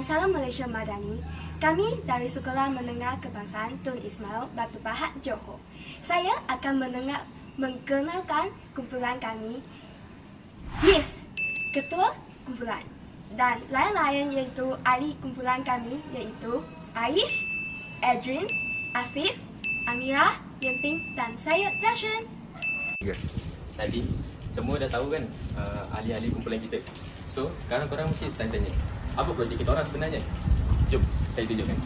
Dan Salam Malaysia Madani, kami dari Sekolah Menengah Kebangsaan Tun Ismail Batu Pahat Johor. Saya akan menengah, mengenalkan kumpulan kami. Yes, Ketua Kumpulan. Dan lain-lain iaitu ahli kumpulan kami iaitu Aish, Adrian, Afif, Amira, Yemping dan saya Jashin. Tiga. Tadi semua dah tahu kan uh, ahli-ahli kumpulan kita. So, sekarang korang mesti tanya-tanya. Apa projek kita orang sebenarnya? Jom, saya tunjukkan.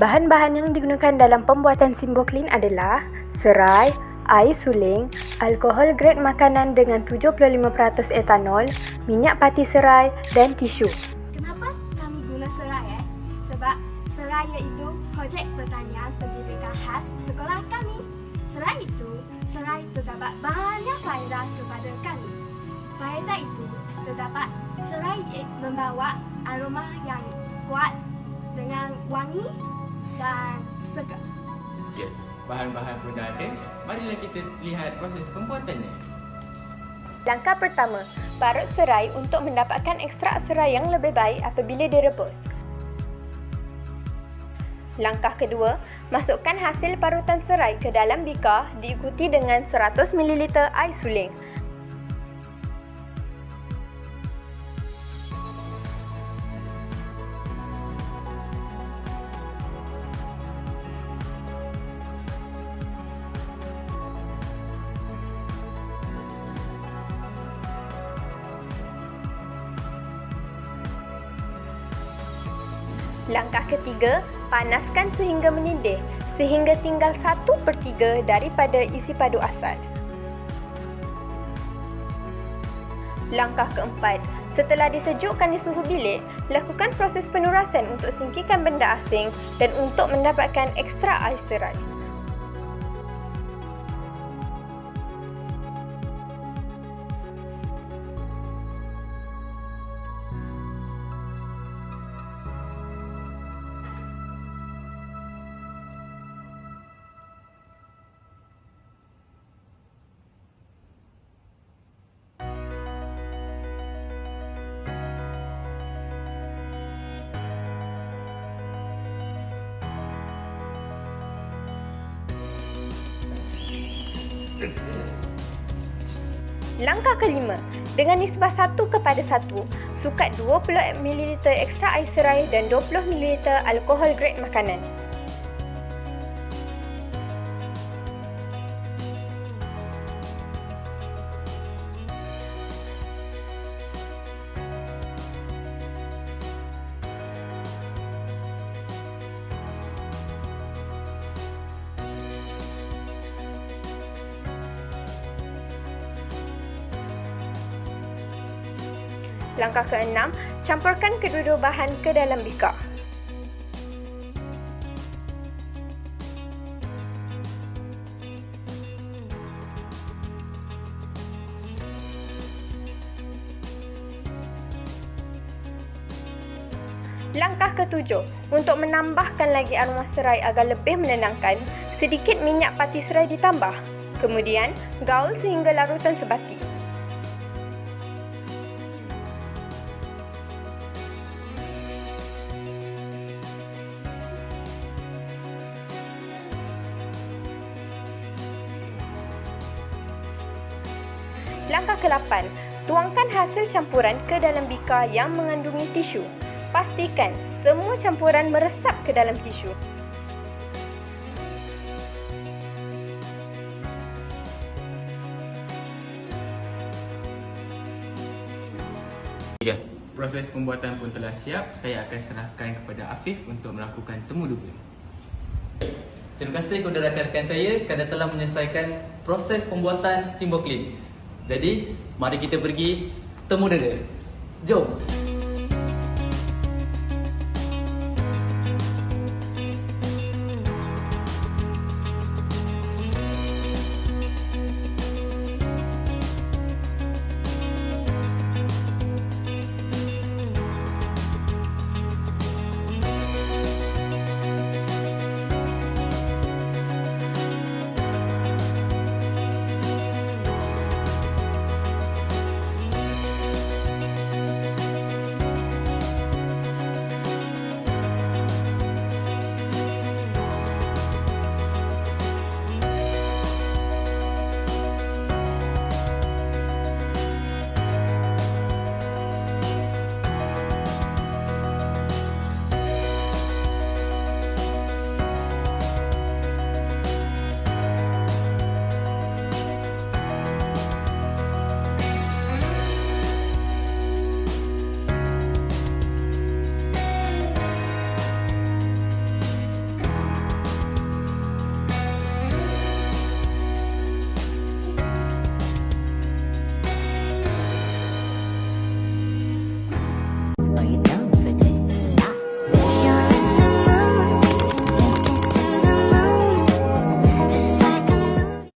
Bahan-bahan yang digunakan dalam pembuatan Simboklin adalah serai, air suling, alkohol grade makanan dengan 75% etanol, minyak pati serai dan tisu. Kenapa kami guna serai eh? Sebab serai iaitu projek pertanian pendidikan khas sekolah kami. Selain itu, serai terdapat banyak faedah kepada kami. Faedah itu terdapat serai eh, membawa aroma yang kuat dengan wangi dan segar. Ya, bahan-bahan pun dah ada. Marilah kita lihat proses pembuatannya. Langkah pertama, parut serai untuk mendapatkan ekstrak serai yang lebih baik apabila direbus. Langkah kedua, masukkan hasil parutan serai ke dalam bikar diikuti dengan 100 ml air suling. Langkah ketiga, panaskan sehingga mendidih sehingga tinggal 1 per 3 daripada isi padu asal. Langkah keempat, setelah disejukkan di suhu bilik, lakukan proses penurasan untuk singkirkan benda asing dan untuk mendapatkan ekstra air serai. Langkah kelima, dengan nisbah 1 kepada 1, sukat 20 ml ekstra air serai dan 20 ml alkohol grade makanan. Langkah keenam, campurkan kedua-dua bahan ke dalam bikar. Langkah ketujuh, untuk menambahkan lagi aroma serai agar lebih menenangkan, sedikit minyak pati serai ditambah. Kemudian, gaul sehingga larutan sebati. Langkah ke-8, tuangkan hasil campuran ke dalam bikar yang mengandungi tisu. Pastikan semua campuran meresap ke dalam tisu. Tiga. Proses pembuatan pun telah siap. Saya akan serahkan kepada Afif untuk melakukan temu duga. Terima kasih kepada rakan-rakan saya kerana telah menyelesaikan proses pembuatan simbol. Jadi, mari kita pergi temu dia. Jom!